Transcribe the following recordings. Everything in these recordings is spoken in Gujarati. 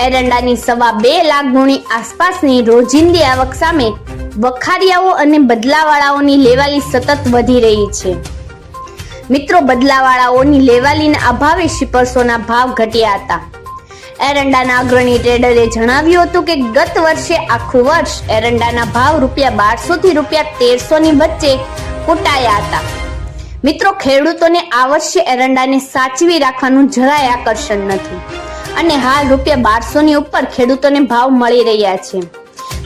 એરંડાની સવા બે લાખ ગુણી આસપાસની રોજિંદી આવક સામે વખારિયાઓ અને બદલાવાળાઓની લેવાલી સતત વધી રહી છે. મિત્રો, બદલાવાળાઓની લેવાલીના અભાવે શિપર્સોના ભાવ ઘટ્યા હતા. એરંડાના અગ્રણી ટ્રેડરે જણાવ્યું હતું કે ગત વર્ષે આખું વર્ષ એરંડાના ભાવ રૂપિયા બારસો થી રૂપિયા તેરસો ની વચ્ચે કૂટાયા હતા. મિત્રો, ખેડૂતોને આ વર્ષે એરંડાને સાચવી રાખવાનું જરાય આકર્ષણ નથી. અને હાલ રૂપિયા બારસો ની ઉપર ખેડૂતોને ભાવ મળી રહ્યા છે.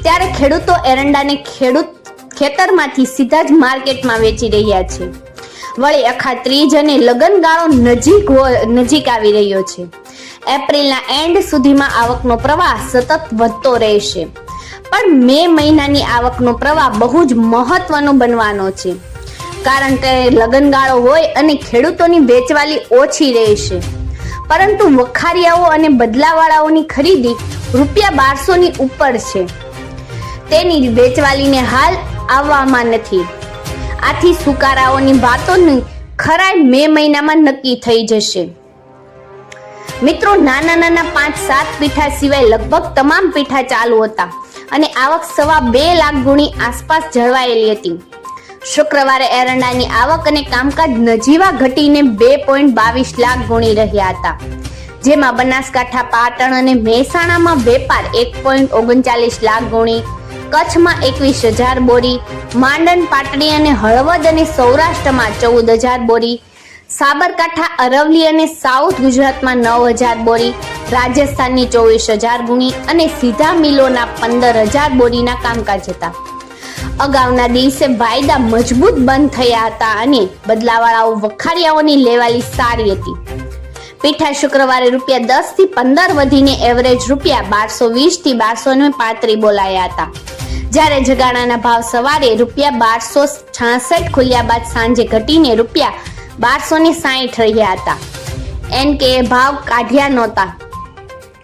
ત્યારે ખેડૂતો એરંડાને ખેડૂત ખેતરમાંથી સીધા જ માર્કેટમાં વેચી રહ્યા છે. વળી અખા ત્રીજ અને લગનગાળો નજીક નજીક આવી રહ્યો છે. એપ્રિલના એન્ડ સુધીમાં આવકનો પ્રવાહ સતત વધતો રહેશે. પણ મે મહિનાની આવકનો પ્રવાહ બહુ જ મહત્વનો બનવાનો છે. કારણ કે લગનગાળો હોય અને ખેડૂતોની વેચવાલી ઓછી રહેશે. પરંતુ વખારિયાઓ અને બદલાવાળાઓની ખરીદી રૂપિયા બારસો ની ઉપર છે. તેની વેચવાલીને હાલ આવવામાં નથી. આથી સુકારાઓની વાતોની ખરાઈ મે મહિનામાં નક્કી થઈ જશે. મિત્રો, નાના નાના પાંચ સાત પીઠા સિવાય લગભગ તમામ પીઠા ચાલુ હતા અને આવક સવા બે લાખ ગુણી આસપાસ જળવાયેલી હતી. શુક્રવારે એરંડાની આવક અને કામકાજ નજીવા ઘટીને બે પોઈન્ટ બાવીસ લાખ ગુણી રહ્યા હતા. જેમાં બનાસકાંઠા, પાટણ અને મહેસાણામાં વેપાર એક પોઈન્ટ ઓગણચાલીસ લાખ ગુણી, કચ્છમાં એકવીસ હજાર બોરી, માંડન પાટડી અને હળવદ અને સૌરાષ્ટ્રમાં ચૌદ હજાર બોરી, સાબરકાંઠા અરવલી અને સાઉથ ગુજરાતમાં નવ હજાર બોરી, રાજસ્થાનની ચોવીસ હજાર ગુણી અને સીધા મિલોના પંદર હજાર બોરીના કામકાજ હતા. અગાઉના દિવસે વાયદા મજબૂત બંધ થયા હતા અને બદલાવાળાઓ વખારિયાઓની લેવાલી સારી હતી. પીઠા શુક્રવારે રૂપિયા દસથી પંદર વધીને એવરેજ રૂપિયા બારસો વીસથી બારસો ને પાંત્રી બોલાયા હતા. જ્યારે જગાણાના ભાવ સવારે રૂપિયા બારસો છાસઠ ખુલ્યા બાદ સાંજે ઘટીને રૂપિયા બારસો ને સાહીઠ રહ્યા હતા. એન કે ભાવ કાઢ્યા નહોતા.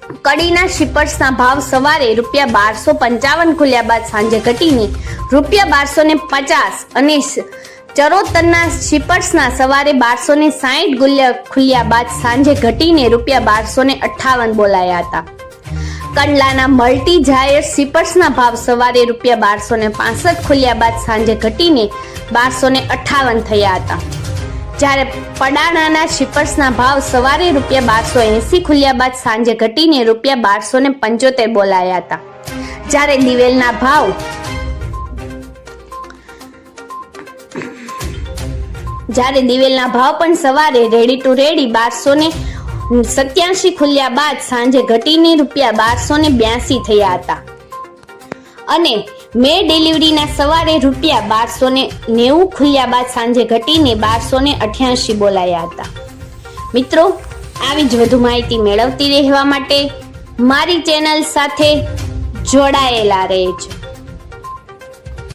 કડીના શિપર્સના ભાવ સવારે રૂપિયા બારસો પંચાવન ખુલ્યા બાદ સાંજે ઘટીને રૂપિયા બારસો ને પચાસ અને ચરોતરના શિપર્સના સવારે બારસો ને સાહીઠ ગુલ્યા ખુલ્યા બાદ સાંજે ઘટીને રૂપિયા બારસો ને અઠ્ઠાવન બોલાયા હતા. કંડલાના મલ્ટી જાયર શિપર્સના ભાવ સવારે રૂપિયા બારસો ને પાસઠ ખુલ્યા બાદ સાંજે ઘટીને બારસો ને અઠ્ઠાવન થયા હતા. જ્યારે પડાણાના શિપર્સના ભાવ સવારે રૂપિયા બારસો એંસી ખુલ્યા બાદ સાંજે ઘટીને રૂપિયા બારસો ને પંચોતેર બોલાયા હતા. જ્યારે દિવેલના ભાવ જ્યારે દિવેલના ભાવ પણ સવારે રેડી ટુ રેડી બારસો ને સત્યાસી ખુલ્યા બાદ સાંજે ઘટીને રૂપિયા બારસો ને બ્યાસી થયા હતા. અને મે ડિલિવરીના સવારે રૂપિયા બારસો ને નેવું ખુલ્યા બાદ સાંજે ઘટીને બારસો ને અઠ્યાસી બોલાયા હતા. મિત્રો, આવી જ વધુ માહિતી મેળવતી રહેવા માટે મારી ચેનલ સાથે જોડાયેલા રહેજો.